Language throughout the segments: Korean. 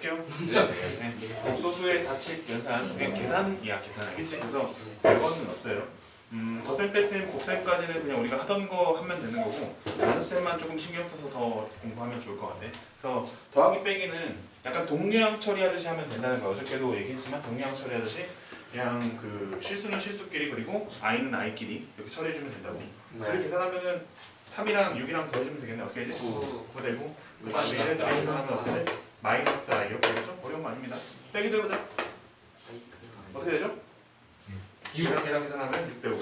할게요. 네. 네. 복소수의 사칙 연산 그냥 계산이야 계산 알겠지? 그래서 별거는 없어요. 음, 덧셈 뺄셈 곱셈까지는 그냥 우리가 하던 거 하면 되는 거고 나눗셈만 조금 신경 써서 더 공부하면 좋을 것 같아. 그래서 더하기 빼기는 약간 동류형 처리하듯이 하면 된다는 거 어저께도 얘기했지만 동류형 처리하듯이 그냥 그 실수는 실수끼리 그리고 i는 i끼리 이렇게 처리해주면 된다고. 그렇게 네. 계산하면은 3이랑 6이랑 더해주면 되겠네. 어떻게 되지? 구. 9 되고 그 마이너스 다음에 얘를 i. 하면 어떻게 돼? 마이너스 i 이렇게 되겠죠? 어려운 거 아닙니다. 빼기 들어보자. 어떻게 되죠? 6이랑 얘랑 계산하면 6 되고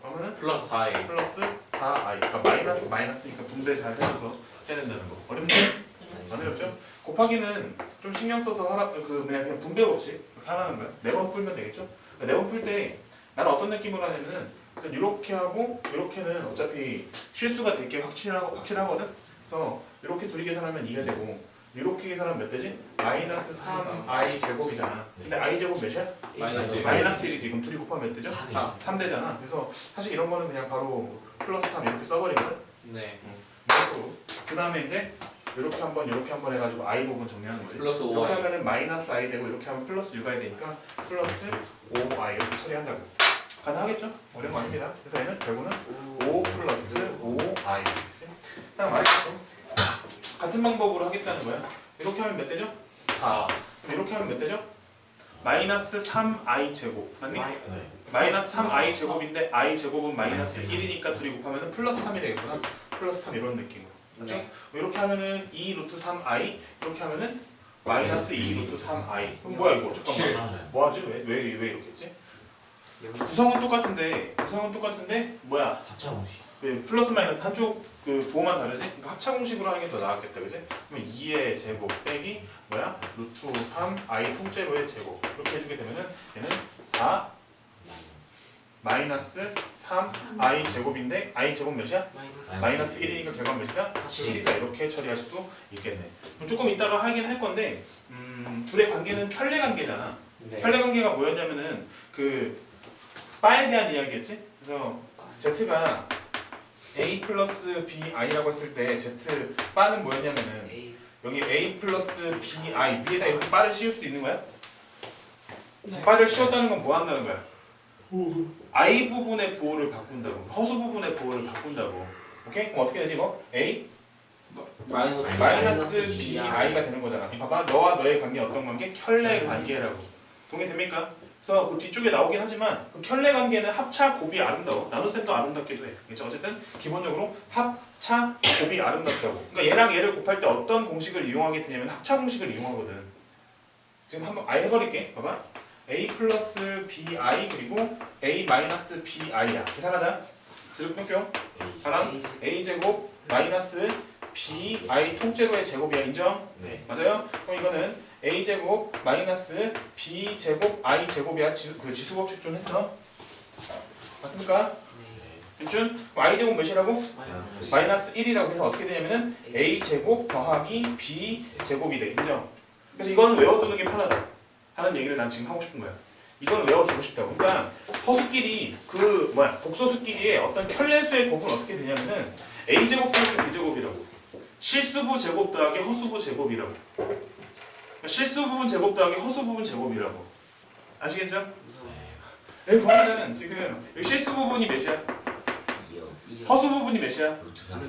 그러면은 플러스 4에 플러스 4i 그러니까 마이너스 마이너스니까 분배 잘 해줘서 해야 된다는 거 어렵죠? 안 어렵죠? 곱하기는 좀 신경 써서 하라 그 그냥 그냥 분배 없이 하라는 거야 네 번 풀면 되겠죠? 네 번 풀 때 나는 어떤 느낌으로 하냐면은 이렇게 하고 이렇게는 어차피 실수가 될게 확실하고 확실하거든 그래서 이렇게 둘이 계산하면 2가 되고 이렇게 계산하면 몇 되지? 마이너스 3i 제곱이잖아 근데 i 제곱 몇이야? 마이너스 일. 마이너스 1이 지금 둘이 곱하면 몇 되죠? 사. 3 되잖아 그래서 사실 이런 거는 그냥 바로 플러스 3 이렇게 써버리거든 네. 그 다음에 이제 이렇게 한번 이렇게 한번 해가지고 i 부분 정리하는 거지 플러스 이렇게 5y 하면은 마이너스 i 되고 이렇게 하면 플러스 6i 되니까 플러스 5i 이렇게 처리한다고 가능하겠죠? 어려운 거 아닙니다 그래서 얘는 결국은 5 플러스 5i 딱 말했죠 같은 방법으로 하겠다는 거야? 이렇게 하면 몇 되죠? 4 그럼 이렇게 하면 몇 되죠? 마이너스 3i 제곱. 맞니? 네. 마이너스 3i 제곱인데 i 제곱은 마이너스 1이니까 둘이 곱하면 플러스 3이 되겠구나. 플러스 3 이런 느낌으로. 그렇죠? 네. 이렇게 하면은 2 루트 3i 이렇게 하면은 마이너스 2 루트 3i 그럼 뭐야 이거? 잠깐만. 뭐하지? 왜 왜 왜 이렇게 했지? 구성은 똑같은데 구성은 똑같은데 뭐야? 합차 공식. 그 플러스 마이너스 한쪽 그 부호만 다르지? 그러니까 합차 공식으로 하는 게 더 나았겠다 그지? 그럼 2의 제곱 빼기 뭐야? 루트 3i 통째로의 제곱. 이렇게 해주게 되면은 얘는 4 마이너스 3i 제곱인데 i 제곱 몇이야? 마이너스 1이니까 결과 몇이다? 7이다 이렇게 처리할 수도 있겠네. 그럼 조금 이따가 하긴 할 건데 음, 둘의 관계는 켤레 관계잖아. 네. 혈례 관계가 뭐였냐면은 그 바에 대한 이야기였지. 그래서 z가 a 플러스 bi라고 했을 때 z 바는 뭐였냐면은 여기 a 플러스 bi 위에다 이렇게 바를 씌울 수도 있는 거야. 바를 씌웠다는 건 뭐 한다는 거야? i 부분의 부호를 바꾼다고 허수 부분의 부호를 바꾼다고. 오케이? 그럼 어떻게 되지 이거? a 마이너스 마이너스 bi가 되는 거잖아. 봐봐, 너와 너의 관계 어떤 관계? 켤레 관계라고. 동의됩니까? 그래서 그 뒤쪽에 나오긴 하지만 그 켤레 관계는 합차 곱이 아름다워. 나눗셈도 아름답기도 해. 그렇죠? 어쨌든 기본적으로 합차 곱이 아름답다고. 그러니까 얘랑 얘를 곱할 때 어떤 공식을 이용하게 되냐면 합차 공식을 이용하거든. 지금 한번 아예 해버릴게. 봐봐. a 플러스 bi 그리고 a 마이너스 bi야. 계산하자. 스르 뿅뿅. 사람 a 제곱 마이너스 bi 통째로의 제곱이야. 인정? 네. 맞아요? 그럼 이거는 a 제곱 마이너스 b 제곱 i 제곱이야. 지수, 그 지수 법칙 좀 했어? 맞습니까? 윤준? 그럼 i 제곱 몇이라고? 마이너스 마이너스 1이라고 해서 어떻게 되냐면은 a 제곱 더하기 b 제곱이 돼. 인정? 그래서 이거는 외워두는 게 편하다. 하는 얘기를 난 지금 하고 싶은 거야. 이건 외워주고 싶다고. 그러니까 허수끼리 그 뭐야 복소수끼리의 어떤 켤레수의 곱은 어떻게 되냐면은 a 제곱 플러스 b 제곱이라고. 실수부 제곱 더하기 허수부 제곱이라고. 실수 부분 제곱 더하기 허수 부분 제곱이라고. 아시겠죠? 여기 보면은 지금 여기 실수 부분이 몇이야? 허수 부분이 몇이야? 루트 3.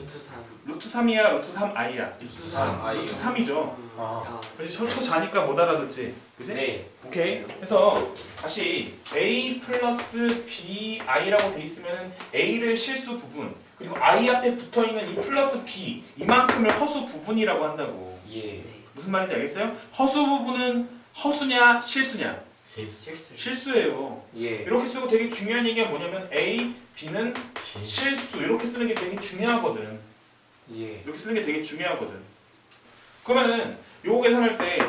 루트 3이야, 루트 3i야. 루트 3 i 루트 3이죠. 아. 그래서 처, 처 자니까 못 알아듣지. 그지? 네. 오케이. 그래서 다시 a 플러스 bi라고 돼 있으면 a를 실수 부분 그리고 i 앞에 붙어 있는 이 플러스 b 이만큼을 허수 부분이라고 한다고. 예. 무슨 말인지 알겠어요? 허수 부분은 허수냐 실수냐? 실수. 실수예요. 예. 이렇게 쓰고 되게 중요한 얘기가 뭐냐면 a, b는 실수 이렇게 쓰는 게 되게 중요하거든. 예. 이렇게 쓰는 게 되게 중요하거든. 그러면은 요거 계산할 때,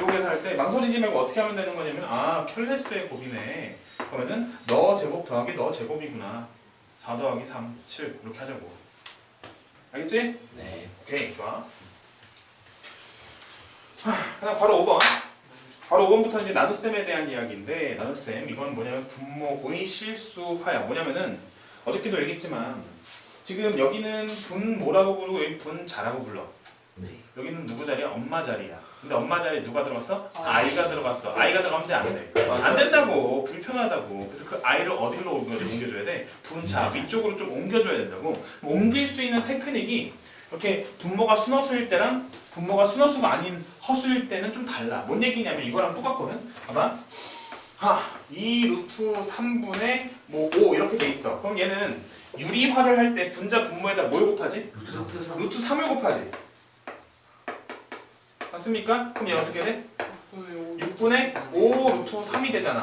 요거 계산할 때 망설이지 말고 어떻게 하면 되는 거냐면 아 켤레수의 곱이네. 그러면은 너 제곱 더하기 너 제곱이구나. 4 더하기 3, 7 이렇게 하자고. 알겠지? 네. 오케이 좋아. 하, 그다음 바로 5번. 바로 5번부터 이제 나눗셈에 대한 이야기인데 나눗셈 이건 뭐냐면 분모의 실수화야. 뭐냐면은 어저께도 얘기했지만 지금 여기는 분모라고 부르고 여기 분자라고 불러. 네. 여기는 누구 자리야? 엄마 자리야. 근데 엄마 자리에 누가 들어갔어? 아. 아이가 들어갔어. 아이가 들어가면 돼, 안 돼? 안 된다고. 불편하다고. 그래서 그 아이를 어디로 옮겨- 옮겨줘야 돼? 분차 위쪽으로 좀 옮겨줘야 된다고. 옮길 수 있는 테크닉이 이렇게 분모가 순허수일 때랑 분모가 순허수가 아닌 허수일 때는 좀 달라. 뭔 얘기냐면 이거랑 똑같거든. 봐봐. 하, 2 루트 3분의 뭐 5 이렇게 돼 있어. 그럼 얘는 유리화를 할 때 분자 분모에다 뭘 곱하지? 루트 3 루트 3을 곱하지. 맞습니까? 그럼 얘 어떻게 돼? 6분의 5 루트 3이 되잖아.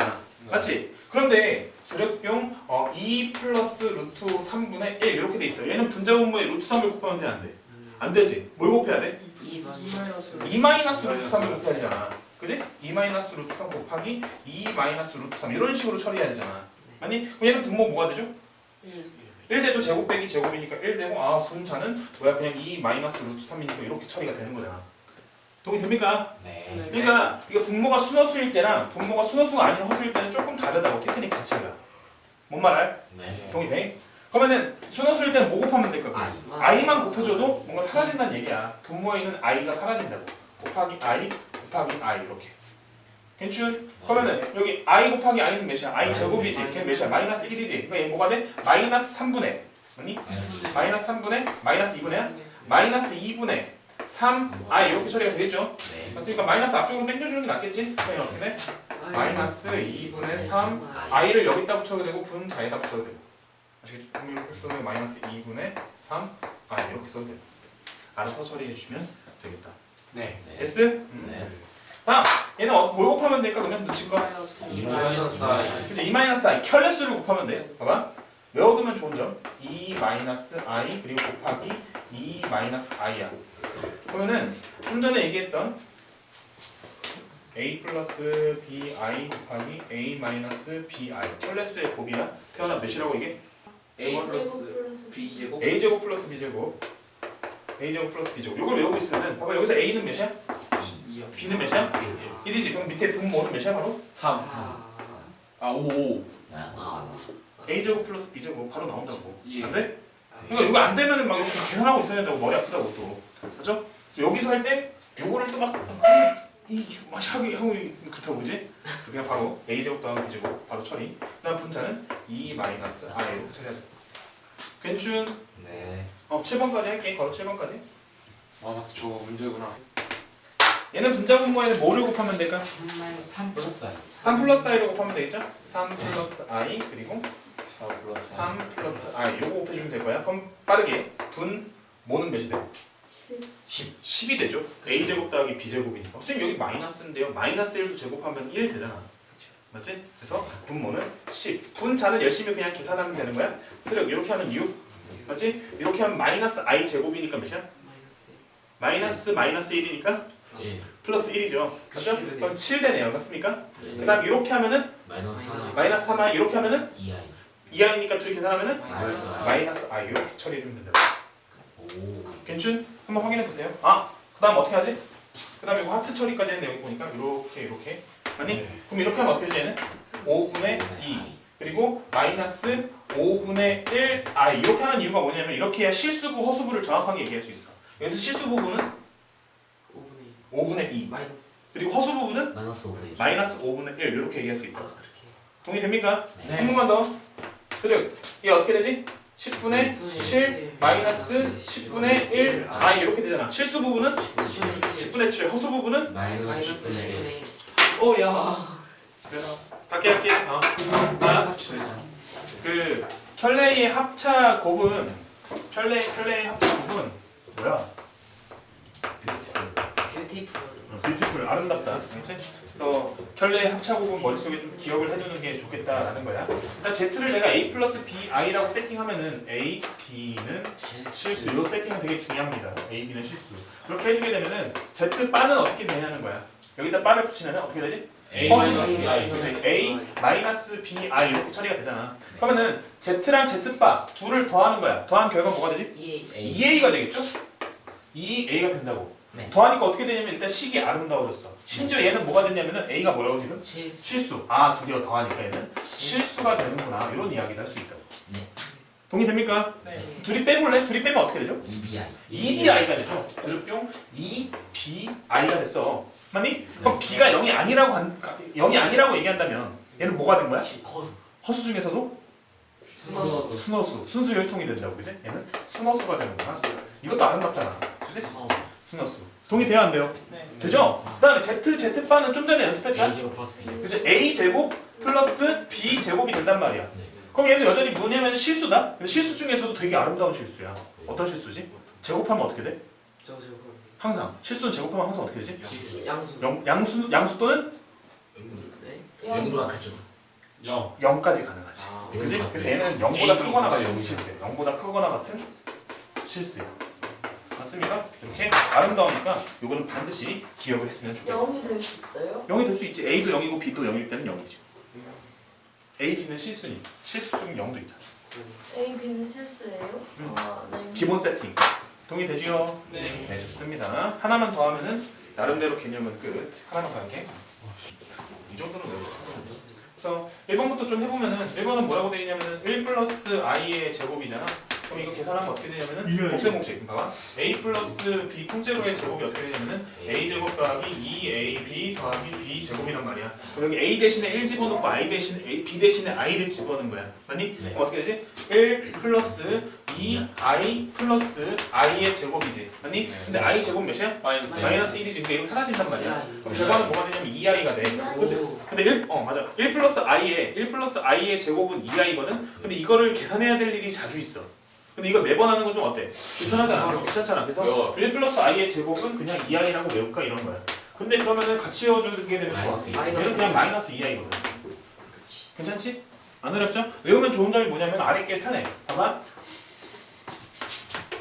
맞지? 그런데 드래프용 어, 2 플러스 루트 3분의 1 이렇게 돼 있어. 얘는 분자 분모에 루트 3을 곱하면 돼, 안 돼? 안 되지. 뭘 곱해야 돼? 2 마이너스 2 마이너스 루트 3을 곱해야 되잖아. 그지? 2 마이너스 루트 3 곱하기 2 마이너스 루트 3 이런 식으로 처리해야 되잖아. 아니? 그럼 얘는 분모 뭐가 되죠? 1 되죠. 제곱 빼기 제곱이니까 1 되고 아 분자는 뭐야 그냥 2 마이너스 루트 3이니까 이렇게 처리가 되는 거잖아. 동의 됩니까? 네. 그러니까 이게 분모가 순허수일 때랑 분모가 순허수가 아닌 허수일 때는 조금 다르다고 테크닉 자체가. 뭔 말할? 네. 동의 돼? 그러면은 순허수일 때는 뭐 곱하면 될까? 그럼? 아이. i만 곱해줘도 뭔가 사라진다는 얘기야. 분모에 있는 i가 사라진다고. 곱하기 i 곱하기 i 이렇게. 괜춘? 그러면은 여기 i 곱하기 i는 몇이야? i 제곱이지. 걔는 몇이야? 마이너스 1이지. 그러니까 얘 뭐가 돼? 마이너스 3분의 맞니? 마이너스 3분의 마이너스 2분의 마이너스 2분의 3 i 이렇게 처리가 되겠죠? 네. 맞으니까 마이너스 앞쪽으로 당겨주는 게 낫겠지? 그럼 어떻게 돼? 마이너스 2분의 3 i를 여기다 붙여도 되고 분자에다 붙여도 되고 아시겠죠? 이렇게 쓰면 마이너스 2분의 3 i 이렇게 써도 되고 알아서 처리해 주시면 되겠다 네. S? 음. 네. 다음 얘는 어, 뭘 곱하면 될까 그러면 놓친 거? 이 마이너스 i 그치 2 마이너스 i 켤레수를 곱하면 돼 봐봐 외워두면 좋은 점 2 마이너스 i 그리고 곱하기 2 마이너스 i야 그러면은 좀 전에 얘기했던 a 플러스 bi 곱하기 a 마이너스 bi 켤레수의 곱이야 태어나 몇이라고 이게? A 플러스 B 제곱 a 제곱 플러스 b 제곱 a 제곱 플러스 b 제곱 이걸 외우고 있으면은 봐봐 여기서 a는 몇이야? 2요. b는 몇이야? 1이지 그럼 밑에 분모는 몇이야 바로? 3. 아, 5, 5. A 제곱 플러스 b 제곱 바로 나온다고 예. 안 돼? 그러니까 이거 안 되면은 막 이렇게 계산하고 있어야 된다고 머리 아프다고 또 그죠? 그래서 여기서 할 때 요거를 또막이막 하고 하고 그렇다고 그지? 그래서 그냥 바로 a 제곱 더하기 b 제곱 바로 처리 그다음 분자는 2 마이너스 i로 처리하자 괜춘 네. 어 7번까지 할게 바로 7번까지 아, 맞다. 저거 문제구나. 얘는 분자 분모에는 뭐를 곱하면 될까? 3 플러스 i 3 플러스 i를 곱하면 되겠죠? 3 플러스 i 그리고 4 플러스 3 플러스 i 요거 곱해주면 될 거야 그럼 빠르게 분 모는 몇이 돼? 10. 10이 되죠. a 제곱 더하기 b 제곱이니까. 선생님 여기 마이너스인데요. 마이너스 1도 제곱하면 1 되잖아. 맞지? 그래서 분모는 10. 분자는 열심히 그냥 계산하면 되는 거야. 쓰레 이렇게 하면 6. 맞지? 이렇게 하면 마이너스 i 제곱이니까 몇이야? 마이너스 마이너스 1이니까 예. 플러스 1이죠. 맞죠? 그럼 7 되네요. 맞습니까? 네. 그다음 이렇게 하면은 마이너스 하나 마이너스 3i 이렇게 하면은 2i 2i니까 둘이 계산하면은 마이너스 i 마이너스 i 이렇게 처리해 주면 된다. 오 괜춘? 한번 확인해 보세요. 아, 그 다음 어떻게 하지? 그 다음 이거 하트 처리까지 했는데 여기 보니까 이렇게 이렇게 아니? 네. 그럼 이렇게 하면 어떻게 되지 얘는? 5분의 2 그리고 마이너스 5분의 1 아, 이렇게 하는 이유가 뭐냐면 이렇게 해야 실수부 허수부를 정확하게 얘기할 수 있어. 여기서 실수 부분은 5분의 2 마이너스 그리고 허수 부분은 마이너스 5분의 마이너스 5분의 1 이렇게 얘기할 수 있다. 그렇게 동의됩니까? 네. 한 번만 더. 스륵. 이게 어떻게 되지? 10분의 7 마이너스 10분의 1 아, 이렇게 되잖아. 실수 부분은 10분의 7 허수 부분은 마이너스 10분의 1 오야. 그래서 갈게 할게. 어. 아, 그 켤레의 합차 곱은 켤레 켤레의 합차 곱은 뭐야? 뷰티풀 아름답다. 그렇지? 그래서 켤레의 합차 곱은 머릿속에 좀 기억을 해두는 게 좋겠다라는 거야. 일단 Z를 내가 A 플러스 B, I라고 세팅하면은 A, B는 실수. 이 세팅은 되게 중요합니다. A, B는 실수. 그렇게 해주게 되면은 Z 바는 어떻게 되냐는 거야. 여기다 바를 붙이면 어떻게 되지? A. 마이너스 A B, I 이렇게 처리가 되잖아. 그러면은 Z랑 Z 바 둘을 더하는 거야. 더한 결과 뭐가 되지? 2a 2A가 되겠죠? 2A가 된다고. 네. 더하니까 어떻게 되냐면 일단 식이 아름다워졌어. 심지어 얘는 뭐가 됐냐면은 A가 뭐라고 지금? 실수 실수. 아, 둘이 더하니까 얘는 실수가 되는구나. 이런 이야기를 할수 있다고. 네. 동의됩니까? 네. 둘이 빼볼래? 둘이 빼면 어떻게 되죠? EBI. 2bi가 되죠. 그룹용 2bi가 됐어. 맞니? 그럼 b가 0이 아니라고 한, 0이 아니라고 얘기한다면 얘는 뭐가 된 거야? 허수. 허수 중에서도 순허수. 순허수, 순수 혈통이 된다고 그지? 얘는 순허수가 되는 거야. 이것도 아름답잖아. 그지? 순허수. 순허수. 동의돼요 안 돼요? 네. 되죠? 그다음에 z z바는 좀 전에 연습했다. A 제곱 플러스 B. 그죠? a 제곱 플러스 b 제곱이 된단 말이야. 네. 그럼 얘는 여전히 뭐냐면 실수다. 근데 실수 중에서도 되게 아름다운 실수야. 어떤 실수지? 제곱하면 어떻게 돼? 저 제곱. 항상 실수는 제곱하면 항상 어떻게 되지? 실수. 양수. 영, 양수 양수 또는 네. 영보다 크죠. 0 0까지 가능하지. 아, 그지? 그래서. 얘는 0보다 A 크거나 같은. 실수예요. 0보다 크거나 같은 실수예요. 맞습니까? 이렇게 아름다우니까 이거는 반드시 기억을 했으면 좋겠어요. 0이 될 수 있어요? 0이 될 수 있지. A도 0이고 B도 0일 때는 0이지. A, B는 실수니. 실수 중에 0도 있잖아. A, B는 실수예요? 응. 아, 네. 기본 세팅. 동의되지요? 네. 네, 좋습니다. 하나만 더 하면은 나름대로 개념은 끝. 하나만 더 할게. 이 정도는 외우고 그래서 1번부터 좀 해보면은 1번은 뭐라고 되어 있냐면은 1 플러스 i의 제곱이잖아. 그럼 이거 계산하면 어떻게 되냐면은 곱셈 공식. 봐봐. a 플러스 b 통째로의 제곱이 어떻게 되냐면은 a 제곱 더하기 2ab 더하기 b 제곱이란 말이야. 그럼 여기 a 대신에 1 집어넣고 i 대신 a, b 대신에 i를 집어넣은 거야. 맞니? 네. 그럼 어떻게 되지? 1 플러스 2i 플러스 i의 제곱이지. 맞니? 네. 근데 i 제곱 몇이야? 마이너스 마이너스 1이지. 근데 이거 사라진단 말이야. 야, 그럼 결과는 뭐가 되냐면 2i가 돼. 근데 오. 근데 1, 어 맞아 1 플러스 i의 1 플러스 i의 제곱은 2i거든 근데 이거를 계산해야 될 일이 자주 있어 근데 이걸 매번 하는 건 좀 어때? 불편하잖아 좀 귀찮잖아 그래서 외워. 1 플러스 i의 제곱은 그냥 2i라고 외울까 이런 거야 근데 그러면은 같이 외워주게 되면 좋아 마이너스 얘는 그냥 마이너스 2i거든 그치. 괜찮지? 안 어렵죠? 외우면 좋은 점이 뭐냐면 아래 게 편해 봐봐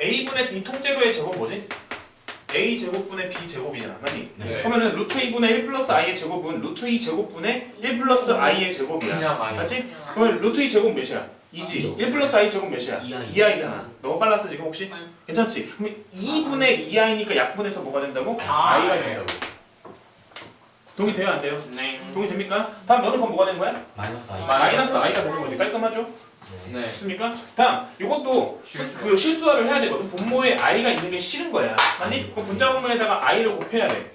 a분의 b 통째로의 제곱 뭐지? a 제곱분의 b 제곱이잖아 맞니? 네. 그러면은 루트 2분의 1 플러스 i의 제곱은 루트 2 제곱분의 1 플러스 i의 제곱이야 그냥 마이너스 맞지? 그러면 루트 2 제곱 몇이야? 2지 1 플러스 i 제곱 몇이야? 2i. 2i잖아 너무 빨랐어 지금 혹시? 네. 괜찮지? 그럼 2분의 2i니까 약분해서 뭐가 된다고? 아, i가 네. 된다고 동의 돼요 안 돼요? 네. 동의 됩니까? 다음 너는 그럼 뭐가 되는 거야? 마이너스 I. 마이너스 i가 되는 거지 깔끔하죠? 네. 네. 좋습니까? 다음 이것도 실수. 그 실수화를 해야 되거든 분모에 i가 있는 게 싫은 거야 맞니? 그 분자 분모에다가 i를 곱해야 돼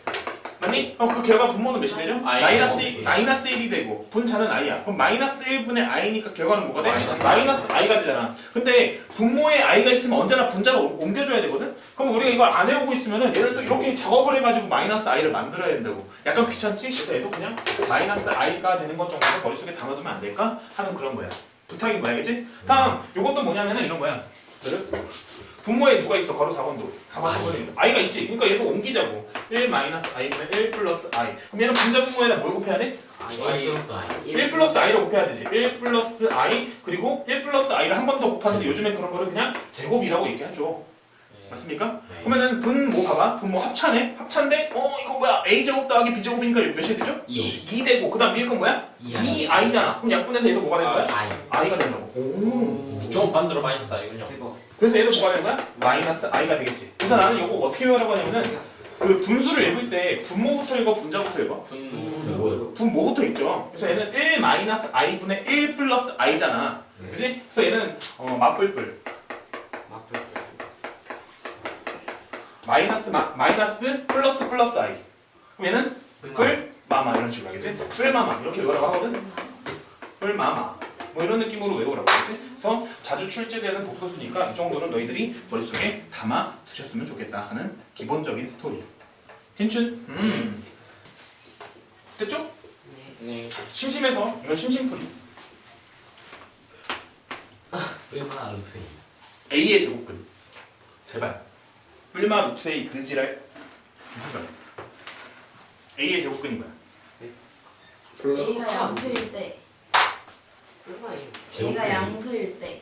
맞니? 그럼 그 결과 분모는 몇이 되죠? I. 마이너스, 예. 마이너스 1이 되고 분자는 i야 그럼 마이너스 1분의 i니까 결과는 뭐가 돼? 마이너스. 마이너스 i가 되잖아 근데 분모에 i가 있으면 언제나 분자로 옮- 옮겨줘야 되거든? 그럼 우리가 이걸 안 외우고 있으면은 얘를 또 이렇게 작업을 해가지고 마이너스 i를 만들어야 된다고 약간 귀찮지? 그래서 얘도 그냥 마이너스 i가 되는 것 정도는 머릿속에 담아두면 안 될까? 하는 그런 거야 부탁인 거야 알겠지? 다음 요것도 뭐냐면은 이런 거야 분모에 누가 있어? 걷어 4번도 4번 I. i가 있지 그러니까 얘도 옮기자고 1 마이너스 i분의 1 플러스 i 그럼 얘는 분자 분모에다 뭘 곱해야 돼? I 플러스 I. 1 플러스 i를 곱해야 되지 1 플러스 i 그리고 1 플러스 i를 한 번 더 곱하는데 요즘엔 그런 거를 그냥 제곱이라고 얘기하죠 맞습니까? 네. 그러면은 분모 봐봐 분모 합차네 합차인데 어 이거 뭐야 a 제곱 더하기 b 제곱이니까 몇이 되죠? 2. 2 되고 그 다음 위에 건 뭐야? 2I. 2i잖아 그럼 약분해서 얘도 뭐가 되는 거야? I. i가 된다고 오 좀 반대로 마이너스 I군요. 대박. 그래서 얘도 뭐가 되는 거야? 마이너스 i가 되겠지 그래서 나는 이거 어떻게 외우라고 하냐면은 그 분수를 읽을 때 분모부터 읽어 분자부터 읽어 분. 뭐요? 분모부터 있죠 그래서 얘는 1 마이너스 i분의 1 플러스 i잖아 네. 그지? 그래서 얘는 어, 맞불불 마플. 마이너스 마, 마이너스 플러스 플러스 i 그럼 얘는 뿔 마마 이런 식으로 하겠지? 뿔 마마 이렇게 외우라고 하거든 뿔 마마 뭐 이런 느낌으로 외우라고 하겠지? 그래서 자주 출제되는 독서수니까 이 정도는 너희들이 머릿속에 담아 두셨으면 좋겠다 하는 기본적인 스토리 괜춘? 음 됐죠? 네. 네. 심심해서 이건 심심풀이 얼마나 루트 A의 제곱근 제발 뿔마 루트 A 그 지랄 좀 해봐 A의 제곱근이 뭐야? A가 양수일 때 얼마예요? A가 양수일 때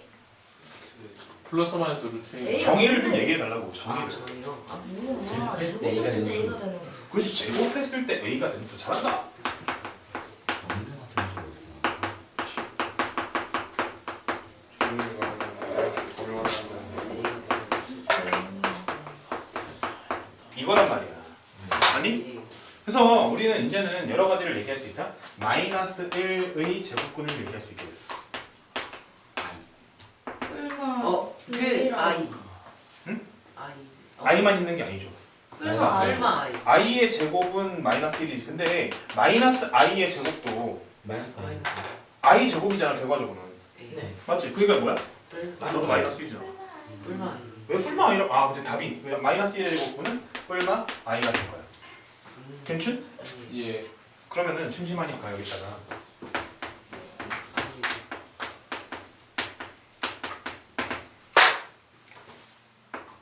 플러스 마이너스 루트 A. 정의를 좀? 얘기해 달라고 정의 아 저요. 아 뭐야 제곱했을 때 A가 제곱했을 되는 때 A가 되는 거 그렇지 제곱했을 때 A가 되는 수 잘한다 A가 되는 수. 이거란 말이야 아니? 예. 그래서 우리는 이제는 여러 가지를 얘기할 수 있다 마이너스 1의 제곱근을 얘기할 수 있게 됐어 뿔마 그 아이. 응? 아이. i만 있는 게 아니죠. 설마 아이. i의 제곱은 마이너스 1이지. 근데 마이너스 i의 제곱도 마이너스 i 제곱이잖아 결과적으로는. 네. 맞지? 그러니까 뭐야? 뿔. 아, 너도 마이너스 1이잖아. 뿔마 아이. 왜 뿔마 i라? 아, 근데 답이 그냥 마이너스 1의 제곱은 뿔마 i가 될 거야. 음. 괜춘? 예. 그러면은 심심하니까 여기다가 아이.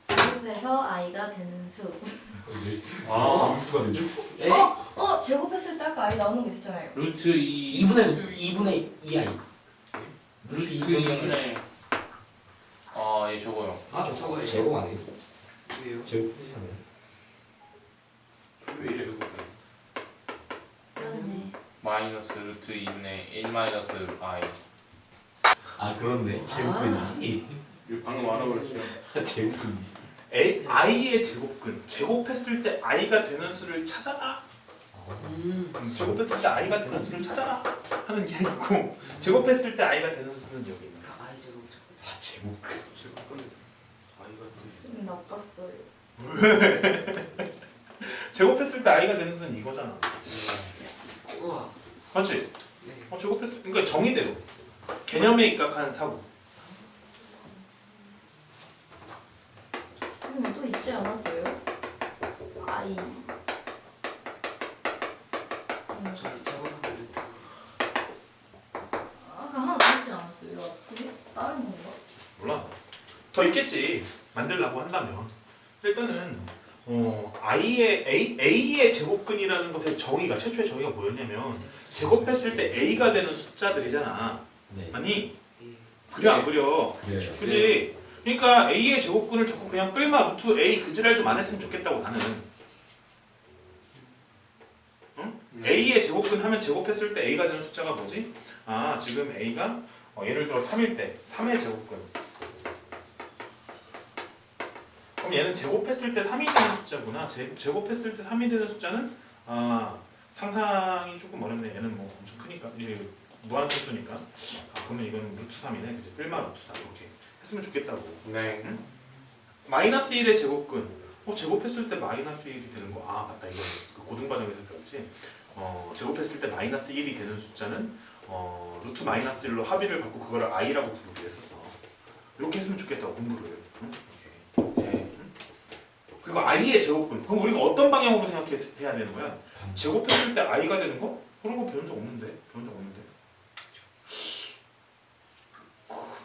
제곱해서 I가 되는 수. 아. 예? 어? 어? 제곱했을 때 아까 I 나오는 거 있었잖아요. 루트 2. 2분의 2분의 2 아이. 루트 루트 2분의 2분의. 아, 예, 저거요. 아, 저거예요. 제곱 아니에요? 왜요? 제곱 뜻이잖아요. 왜 이래? 그러네. 마이너스 루트 2분의 1 마이너스 i. 아 그렇네. 제곱근이지. 이거 방금 알아버렸어요. 제곱근. A, i의 제곱근 제곱했을 때 i가 되는 수를 찾아라. 음. 음, 제곱했을 때 i가 되는 수를 찾아라 하는 게 있고 제곱했을 때 i가 되는 수는 여기 있는 다 아이 제곱. 아 제곱근. 제곱근. 아이가 sim 나빴어요. 제곱했을 때 i가 되는 수는 이거잖아. 우와. 맞지? 네. 어, 제곱했을 그러니까 정의대로 개념에 입각한 사고. 음, 또 있지 않았어요? 저희. 아까 하나 더 있지 않았어요? 그게 다른 건가? 몰라. 더 있겠지. 만들라고 한다면. 일단은 어, i의 a a의 제곱근이라는 것의 정의가 최초의 정의가 뭐였냐면 제곱했을 때 a가 되는 숫자들이잖아. 네. 아니 예. 그려 안 그려? 그래요. 그지? 그러니까 a의 제곱근을 자꾸 그냥 뿔마 루트 a 그 지랄 좀 안 했으면 좋겠다고 나는. a의 제곱근 하면 제곱했을 때 a가 되는 숫자가 뭐지? 아 지금 a가 어, 예를 들어 3일 때 3의 제곱근 그럼 얘는 제곱했을 때 3이 되는 숫자구나. 제, 제곱했을 때 3이 되는 숫자는 아 상상이 조금 어렵네. 얘는 뭐 엄청 크니까. 이제 무한소수니까. 아, 그러면 이거는 루트 3이네. 그치? 뿔마 루트 3 이렇게 했으면 좋겠다고. 네. 마이너스 1의 제곱근. 어 제곱했을 때 마이너스 1이 되는 거 아 맞다. 이거 그 고등과정에서 배웠지? 어 제곱했을 때 마이너스 1이 되는 숫자는 어 루트 마이너스 1로 합의를 받고 그거를 i라고 부르기로 했었어. 이렇게 했으면 좋겠다고 공부를. 응? 그리고 i의 제곱근 그럼 우리가 어떤 방향으로 생각해야 되는 거야? 제곱했을 때 i가 되는 거? 그런 거 배운 적 없는데? 배운 적 없는데?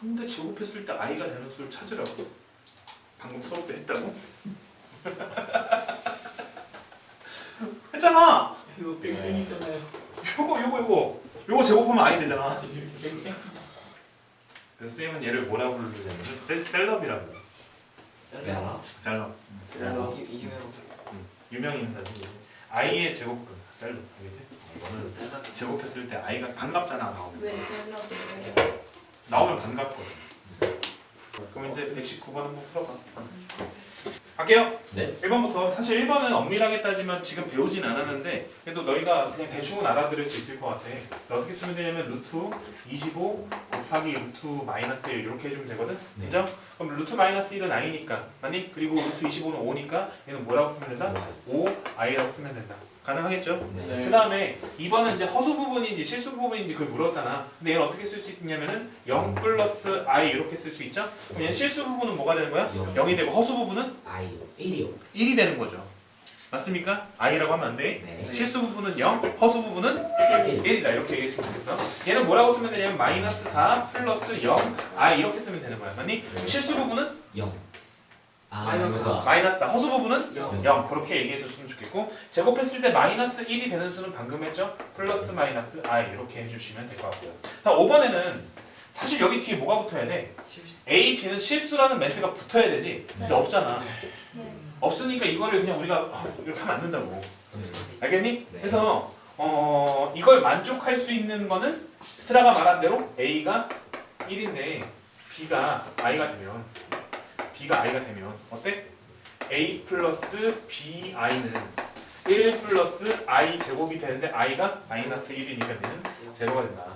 근데 제곱했을 때 i가 되는 수를 찾으라고? 방금 수업 때 했다고? 했잖아! 이거 뺑뺑이잖아요. 요거 요거 요거. 요거 제곱하면 i 되잖아. 그래서 쌤은 얘를 뭐라고 부르냐면 셀, 셀럽이라고. 셀라. 셀럽 셀럽. 이- 이게 왜 유명 인사지 i의 제곱근 셀럽 알겠지? 이거는 셀라. 제곱했을 때 i가 반갑잖아 나오면 왜 셀럽이에요? 나오면 반갑거든 그럼 이제 119번 한번 풀어봐 할게요 네. 1번부터 사실 1번은 엄밀하게 따지면 지금 배우진 않았는데 그래도 너희가 그냥 대충은 알아들을 수 있을 것 같아 어떻게 쓰면 되냐면 루트 25 곱하기 루트 마이너스 1 이렇게 해주면 되거든 네. 그죠? 그럼 루트 마이너스 1은 i니까 맞니? 그리고 루트 25는 5니까 얘는 뭐라고 쓰면 된다? 5 i라고 쓰면 된다 가능하겠죠? 네. 네. 그 다음에 2번은 이제 허수 부분인지 실수 부분인지 그걸 물었잖아. 근데 얘는 어떻게 쓸 수 있냐면은 0 플러스 i 이렇게 쓸 수 있죠? 그럼 얘는 실수 부분은 뭐가 되는 거야? 영. 0이 되고 허수 부분은 아이. 1이요. 1이 되는 거죠. 맞습니까? i라고 하면 안 돼. 네. 실수 부분은 0, 허수 부분은 1. 1이다. 이렇게 얘기했으면 좋겠어. 얘는 뭐라고 쓰면 되냐면 마이너스 4 플러스 0 i 이렇게 쓰면 되는 거야. 맞니? 그럼 실수 부분은 0. 아 마이너스 마이너스. 마이너스 4, 허수 부분은 0. 0 그렇게 얘기해 줬으면 좋겠고 제곱했을 때 마이너스 1이 되는 수는 방금 했죠? 플러스 마이너스 i 이렇게 해주시면 될 것 같고요 자 5번에는 사실 여기 뒤에 뭐가 붙어야 돼? 실수. A, B는 실수라는 멘트가 붙어야 되지 근데 네. 없잖아 네. 없으니까 이거를 그냥 우리가 아, 이렇게 하면 안 된다고 네. 알겠니? 네. 그래서 어, 이걸 만족할 수 있는 거는 스트라가 말한 대로 A가 1인데 B가 I가 되면 B가 I가 되면 어때? A 플러스 BI는 1 플러스 I 제곱이 되는데 I가 마이너스 1이니까 얘는 제로가 된다.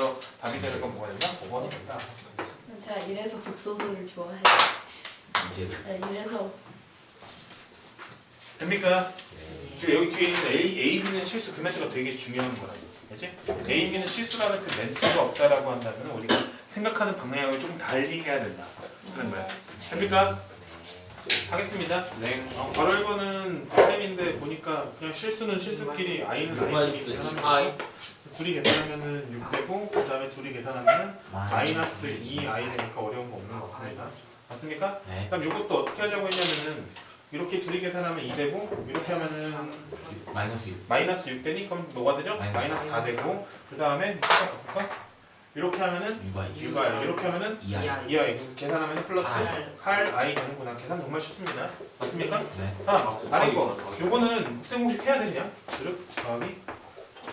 그래서 답이 되는 건 뭐가 된다? 5번이 된다. 제가 이래서 극소수를 좋아해요. 이제 네, 이래서 됩니까? 네. 그리고 여기 뒤에 있는 A, A, B는 실수 그 멘트가 되게 중요한 거야. 알지? A, B는 실수라는 그 멘트가 없다라고 한다면 우리가 생각하는 방향을 좀 달리 해야 된다. 그런 거야. 됩니까? 하겠습니다. 네. 어, 바로 1번은 쌤인데 보니까 그냥 실수는 실수끼리 I는 I끼리 계산하면 아이. 둘이 계산하면은 6 되고 그 다음에 둘이 계산하면은 마이너스 2i 되니까 어려운 거 없는 것 같습니다. 맞습니까? 네. 그럼 이것도 어떻게 하자고 했냐면은 이렇게 둘이 계산하면 2 되고 이렇게 하면은 마이너스 6 마이너스 6 되니 그럼 뭐가 되죠? 마이너스 마이너스 4 되고 그 다음에? 이렇게 하면은 6i 6i 이렇게 하면은 2i 2i 계산하면 플러스 팔. 8i 되는구나 계산 정말 쉽습니다. 맞습니까? 네. 아, 아니 거 요거는 곱셈 공식 해야 되냐? 드륵 더하기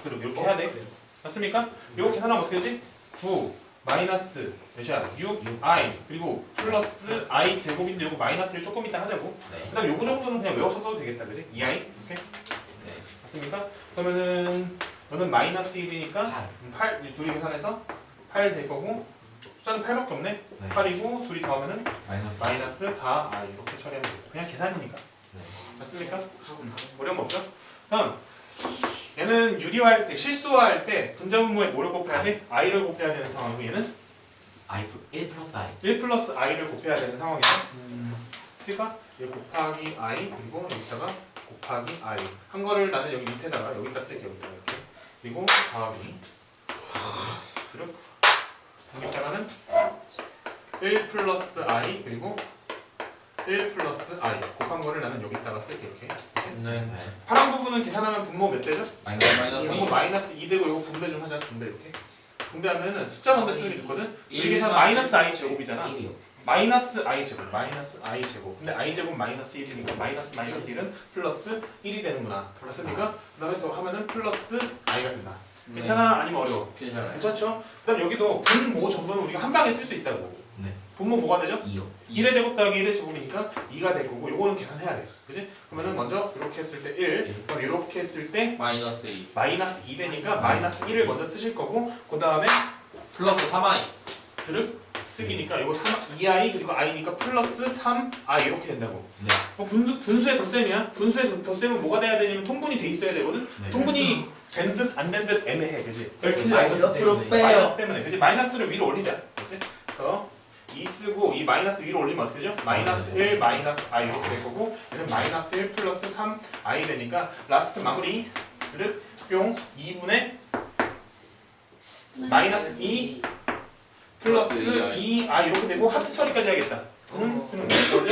드륵 이렇게 해야 돼. 맞습니까? 요거 계산하면 어떻게 되지? 9 마이너스 몇이야? 6 i 그리고 플러스 i 제곱인데 요거 마이너스를 조금 이따 하자고. 네. 그다음 요거 정도는 그냥 외워서 써도 되겠다, 그지? 2i 이렇게 네. 맞습니까? 그러면은 너는 마이너스 1이니까 8 8 둘이 계산해서 8 될 거고 숫자는 8밖에 없네. 네. 8이고 둘이 더하면은 마이너스 마이너스 4 i 이렇게 처리하면 돼. 그냥 계산이니까. 네. 맞습니까? 어려운 거 없죠? 다음 얘는 유리화할 때 실수화할 때 분자분모에 뭐를 곱해야 돼? i를 곱해야 되는 상황이고 얘는 i 1 플러스 i. 1 플러스 i를 곱해야 되는 상황이죠 그러니까 얘 곱하기 i 그리고 여기다가 곱하기 i. 한 거를 나는 여기 밑에다가 여기다 쓸게 여기다가 이렇게. 그리고 더하기. 그리고 여기다가는 1 플러스 i 그리고 1 플러스 i 곱한 거를 나는 여기다가 쓸게 이렇게 네. 네. 파란 부분은 계산하면 분모 몇 되죠? 마이너스 마이너스 분모 마이너스 2 되고 이거 분배 좀 하자 분배 이렇게 분배하면은 숫자 먼저 쓰는 게 좋거든 일 이게 다 마이너스 i 제곱이잖아 1이요 마이너스 i 제곱 마이너스 i 제곱 근데 i 제곱 마이너스 1이니까 마이너스 마이너스 1은 플러스 1이 되는구나 맞습니까? 그 다음에 더 하면은 플러스 i가 된다 괜찮아? 아니면 어려워? 괜찮아요. 괜찮죠? 그 다음 여기도 분모 정도는 우리가 한 방에 쓸 수 있다고 네. 분모 뭐가 되죠? 2요 1의 제곱 더하기 1의 제곱이니까 2가 될 거고 요거는 계산해야 돼 그지? 그러면은 먼저 이렇게 했을 때 1, 그럼 이렇게 했을 때 마이너스 2. 마이너스 2 되니까 마이너스 1을 먼저 쓰실 거고 그 다음에 플러스 3i. 스를 쓰기니까 이거 3, 2i 그리고 i니까 플러스 3i 이렇게 된다고 네. 어, 분수, 분수의 덧셈이야 분수의 덧셈은 뭐가 돼야 되냐면 통분이 돼 있어야 되거든 네. 통분이 된 듯 안 된 듯 애매해 그지? 이렇게 마이너스 때문에 마이너스 때문에 그지? 마이너스를 위로 올리자 그지? 그래서 2 쓰고 이 마이너스 위로 올리면 어떻게 되죠? 마이너스 1 마이너스 i 이렇게 될 거고 얘는 마이너스 1 플러스 3 i 되니까 라스트 마무리. 드륵 뿅 2분의 마이너스 2 플러스 플러스 2 i 이렇게 되고 하트 처리까지 하겠다. 그는 쓰는 거죠?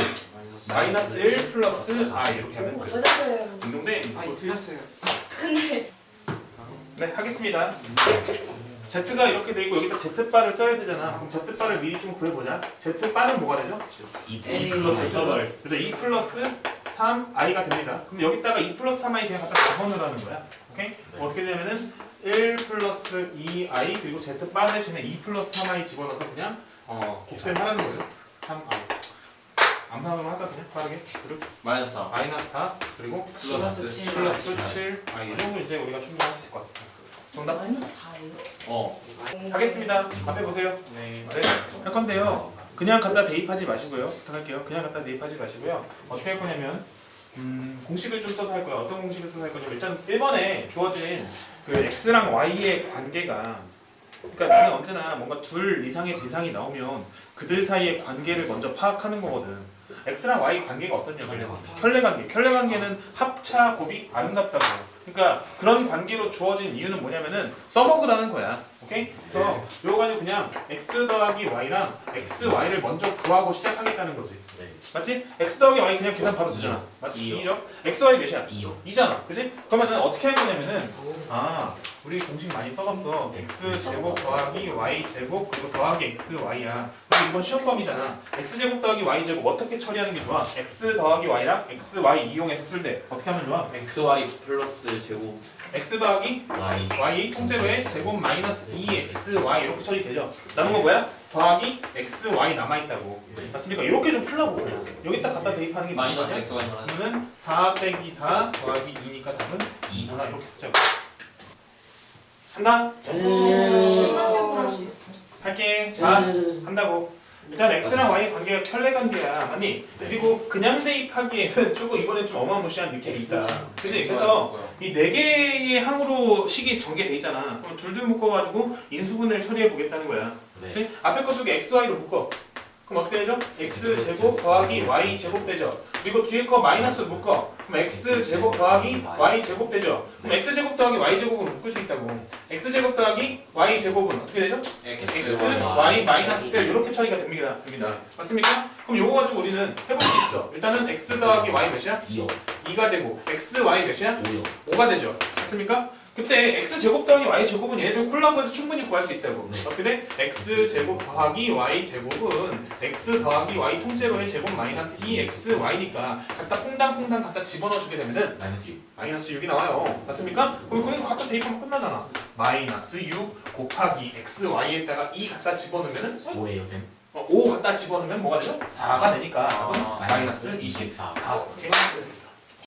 마이너스 1 플러스 i 이렇게 하면 돼 맞았어요. 운동대 아이 틀렸어요. 근데 네 하겠습니다 Z가 이렇게 돼 있고 여기다 Z바를 써야 되잖아. 그럼 Z바를 미리 좀 구해보자. Z바는 뭐가 되죠? 2 에이. 플러스 그래서 2 플러스 3i가 됩니다. 그럼 여기다가 2 플러스 3i 그냥 갖다 가선을 하는 거야. 오케이? 어떻게 되면은 1 플러스 2i 그리고 Z바 대신에 2 플러스 3i 집어넣어서 그냥 어, 곱셈하라는 거죠. 3i 암산으로 할까 그냥? 빠르게. 그리고 마이너스 4. 마이너스 4 그리고 플러스 7 플러스 7 아, 이 정도 이제 우리가 충분할 수 있을 것 같습니다 정답 마이너스 4예요? 어. 하겠습니다 앞에 보세요 네. 네, 할 건데요. 그냥 갖다 대입하지 마시고요. 부탁할게요. 그냥 갖다 대입하지 마시고요. 어떻게 할 거냐면 음, 공식을 좀 써서 할 거예요. 어떤 공식을 써서 할 거냐면 일단 1번에 주어진 그 x랑 y의 관계가 그러니까 나는 언제나 뭔가 둘 이상의 대상이 나오면 그들 사이의 관계를 먼저 파악하는 거거든. x랑 y 관계가 어떠냐면 켤레 관계. 켤레 관계는 합차 곱이 아름답다고. 그러니까 그런 관계로 주어진 이유는 뭐냐면은 써먹으라는 거야. 오케이? 그래서 이거 가지고 그냥 x 더하기 y랑 x, y를 먼저 구하고 시작하겠다는 거지. 네. 맞지? x 더하기 y 그냥 계산 바로 되잖아. 맞지? 이요. 2죠? x, y 몇이야? 2요 2잖아. 그지? 그러면은 어떻게 할 거냐면은 아 우리 공식 많이 써봤어. x 제곱 더하기 y 제곱 그리고 더하기 x, y야. 근데 이건 시험 범위잖아. x 제곱 더하기 y 제곱 어떻게 처리하는 게 좋아? x 더하기 y랑 x, y 이용해서 쓸 때 어떻게 하면 좋아? xy 플러스 제곱. x 더하기 y y 통째로의 제곱 마이너스 2xy 이렇게 처리되죠. 남은 거 뭐야? 더하기 xy 남아있다고. 네. 맞습니까? 이렇게 좀 풀라고. 여기다 갖다 대입하는 게 마이너스 xy 마이너스. 그러면 4 빼기 4 더하기 2니까 답은 2구나 이렇게 쓰자고. 한다? 할게. 자, 한다고. 일단 x랑 y의 관계가 켤레 관계야, 맞니? 네. 그리고 그냥 대입하기에는 조금 이번에 좀 어마무시한 느낌이 있다. 그치? 그래서 이 네 개의 항으로 식이 전개돼 있잖아. 그럼 둘둘 묶어가지고 인수분해를 처리해 보겠다는 거야. 네. 그치? 앞에 거 두 개 x, y로 묶어. 그럼 어떻게 되죠? x 제곱 더하기 y 제곱 되죠. 그리고 뒤에 거 마이너스 묶어. 그럼 x 제곱 더하기 y 제곱 되죠. 그럼 x 제곱 더하기 y 제곱으로 묶을 수 있다고. x 제곱 더하기 y 제곱은 어떻게 되죠? x, y 마이너스 별 이렇게 처리가 됩니다. 됩니다. 맞습니까? 그럼 요거 가지고 우리는 해볼 수 있어. 일단은 x 더하기 y 몇이야? 2요 2가 되고 x, y 몇이야? 5요 5가 되죠. 맞습니까? 그때 x 제곱 더하기 y 제곱은 얘들 콜라보해서 충분히 구할 수 있다고. 네. 돼? x 제곱 더하기 y 제곱은 x 더하기 y 통째로의 제곱 마이너스 2x y니까 갖다 퐁당퐁당 갖다 집어넣어 주게 되면은 마이너스 6 마이너스 6이 나와요. 맞습니까? 그럼 그거 갖다 대입하면 끝나잖아. 마이너스 6 곱하기 x y에다가 2 갖다 집어넣으면은 5에요 쌤 어, 5 갖다 집어넣으면 뭐가 되죠? 4가 되니까 아, 마이너스 24 24. 오케이?